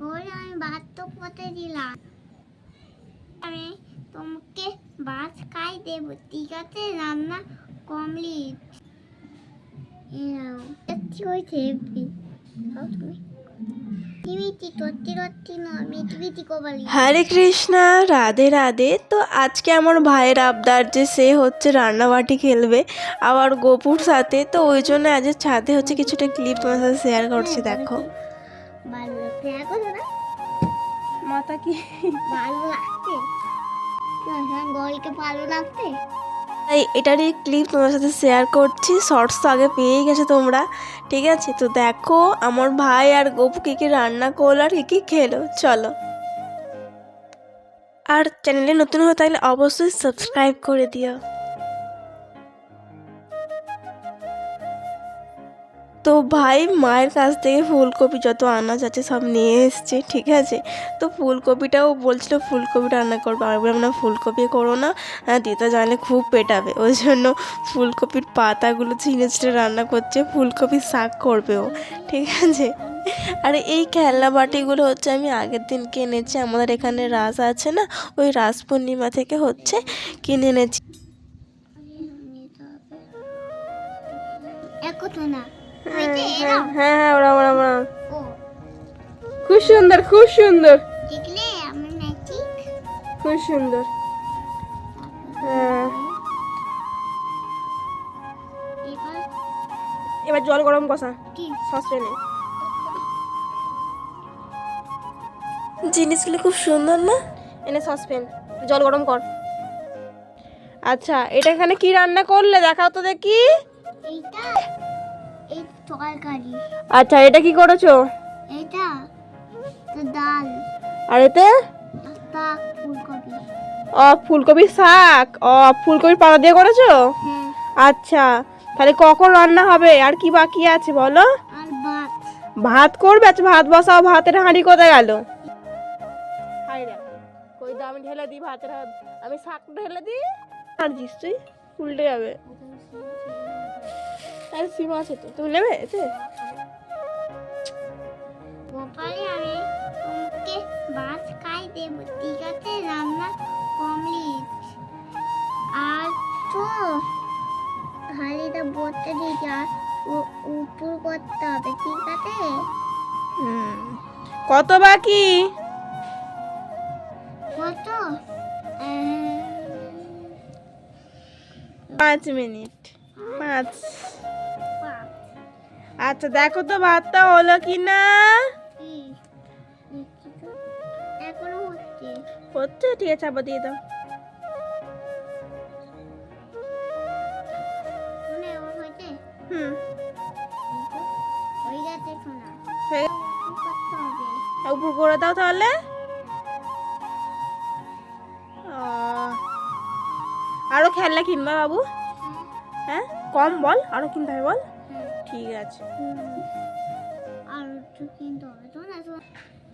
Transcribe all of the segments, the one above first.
গোল আমি ভাত তো পথে দিলাম। আমি তোমাকে ভাত খাই দেবো ঠিক আছে? রান্না কমপ্লিট হয়েছে হরে কৃষ্ণা রাধে রাধে। তো আজকে আমার ভাইয়ের আবদার যে সে হচ্ছে রান্নাবাটি খেলবে আবার গোপুর সাথে। তো ওই জন্য আজ ছাদে হচ্ছে কিছুটা ক্লিপ তোমার সাথে শেয়ার করছি দেখো। ভালো মাথা কি? ভালো লাগছে? হ্যাঁ গলকে ভালো লাগছে? তাই এটারই ক্লিপ তোমার সাথে শেয়ার করছি শর্টস তো আগে পেয়েই গেছে তোমরা ঠিক আছে? তো দেখো আমার ভাই আর গোপু কী কী রান্না করল আর কী কী খেলো চলো। আর চ্যানেলে নতুন হয়ে থাকলে অবশ্যই সাবস্ক্রাইব করে দিও। তো ভাই মায়ের কাছ থেকে ফুলকপি যত আনাজ আছে সব নিয়ে এসছে, ঠিক আছে? তো ফুলকপিটাও বলছিল ফুলকপি রান্না করব। আর বললাম, না, ফুলকপি করো না। হ্যাঁ দিতে জানলে খুব পেটাবে। ওই জন্য ফুলকপির পাতাগুলো ছিঁড়ে ছিঁড়ে রান্না করছে ফুলকপি শাক করবে ও, ঠিক আছে? আর এই খেলনা বাটিগুলো হচ্ছে আমি আগের দিন কিনেছি আমাদের এখানে রাস আছে না, ওই রাস পূর্ণিমা থেকে হচ্ছে কিনে এনেছি। না হ্যাঁ হ্যাঁ ওরা ওরা ওরা। ও। খুব সুন্দর খুব সুন্দর। দেখলে আমার ম্যাজিক খুব সুন্দর। হ্যাঁ এবার? এবার জল গরম কষা। কি? সসপ্যানে জিনিসগুলো খুব সুন্দর না? এনে সসপ্যান জল গরম কর। আচ্ছা এটা এখানে কি রান্না করলে? দেখাও তো দেখি। এইটা? এই তরকারি আচ্ছা এটা কি করেছ? ডাল। আর এতে? ফুলকপি। ও ফুলকপির শাক। ও ফুলকপির পাতা দিয়ে করেছ? হ্যাঁ। আচ্ছা তাহলে কখন রান্না হবে? আর কি বাকি আছে বলো? ভাত। করবে? আচ্ছা ভাত বসাও। ভাতের হাঁড়ি কোথায় গেল? আমি ঢেলে দিই ভাতের হাত আমি শাক ঢেলে দিই আর দিস তুই উল্টে যাবে। আর সীমা আছে তো। তুমি নেবে এতে? গোপালে আমি তোমাকে ভাত খাই দেবো ঠিক আছে? রান্না কমপ্লিট আর তো হালিটা বলতে যা উ- উপর করতে হবে ঠিক আছে? হুম। কত বাকি? কত? পাঁচ মিনিট। পাঁচ। আচ্ছা দেখো তো ভাতটা হলো কি? না হচ্ছে। ঠিক আছে আবার দিয়ে দাও। হুম। উপর করে দাও তাহলে। আরও খেলনা কিনবা বাবু। হ্যাঁ। হ্যাঁ কম বল আরও কিনতে হবে বল। ঠিক আছে। আর একটু কিনতে হবে তো না?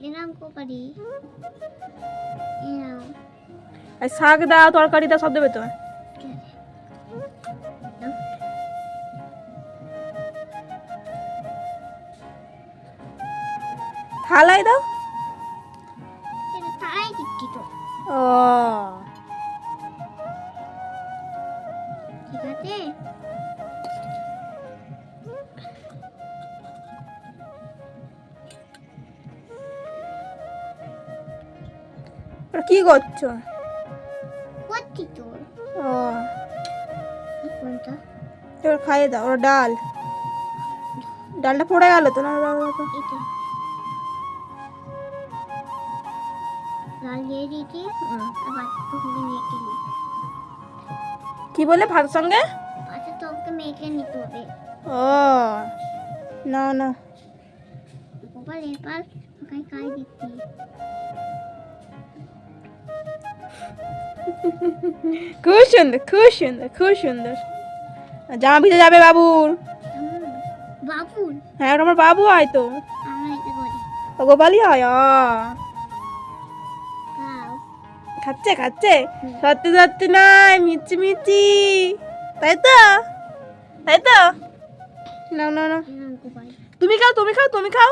এরকম করি শাক দাও তরকারি দাও সব দেবে তো? থালাই দাও। তাই দিচ্ছি তো। ও। ঠিক আছে? কি করছ? করছি তো। ও। এবার খাইয়ে দাও ওরা ডাল। ডালটা পড়ে গেল তো না কি বলে ভাত সঙ্গে? আচ্ছা ও না না। গোপাল তোকে খাই দিচ্ছি। খুব সুন্দর খুব সুন্দর খুব সুন্দর জামা ভিজে যাবে বাবুর। হুম, হ্যাঁ আমার বাবু হয় তো। গোপালই হয়। খাচ্ছে খাচ্ছে। সত্যি সত্যি নাই মিচি মিচি তাই তো? তাই তো? না না না তুমি খাও তুমি খাও তুমি খাও।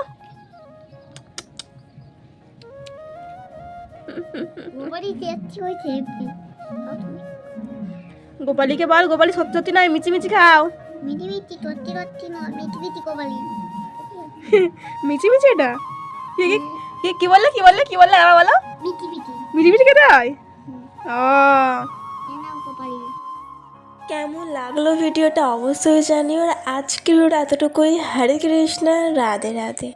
গোপালীকে বল গোপালী সত্যি সত্যি নয় মিচি মিচি খাও। মিটি মিটি টট্টি টট্টি নয় মিটি মিটি মিচি মিচি এটা? কি কি- বললে কি বললে কি বললে আবার বলো। মিটি মিটি মিচি মিচি খেতে হয়? ও। এ নাও কোপালি কেমন লাগল ভিডিওটা অবশ্যই জানিও। আর আজকের এতটুকুই। হরে কৃষ্ণ রাধে রাধে।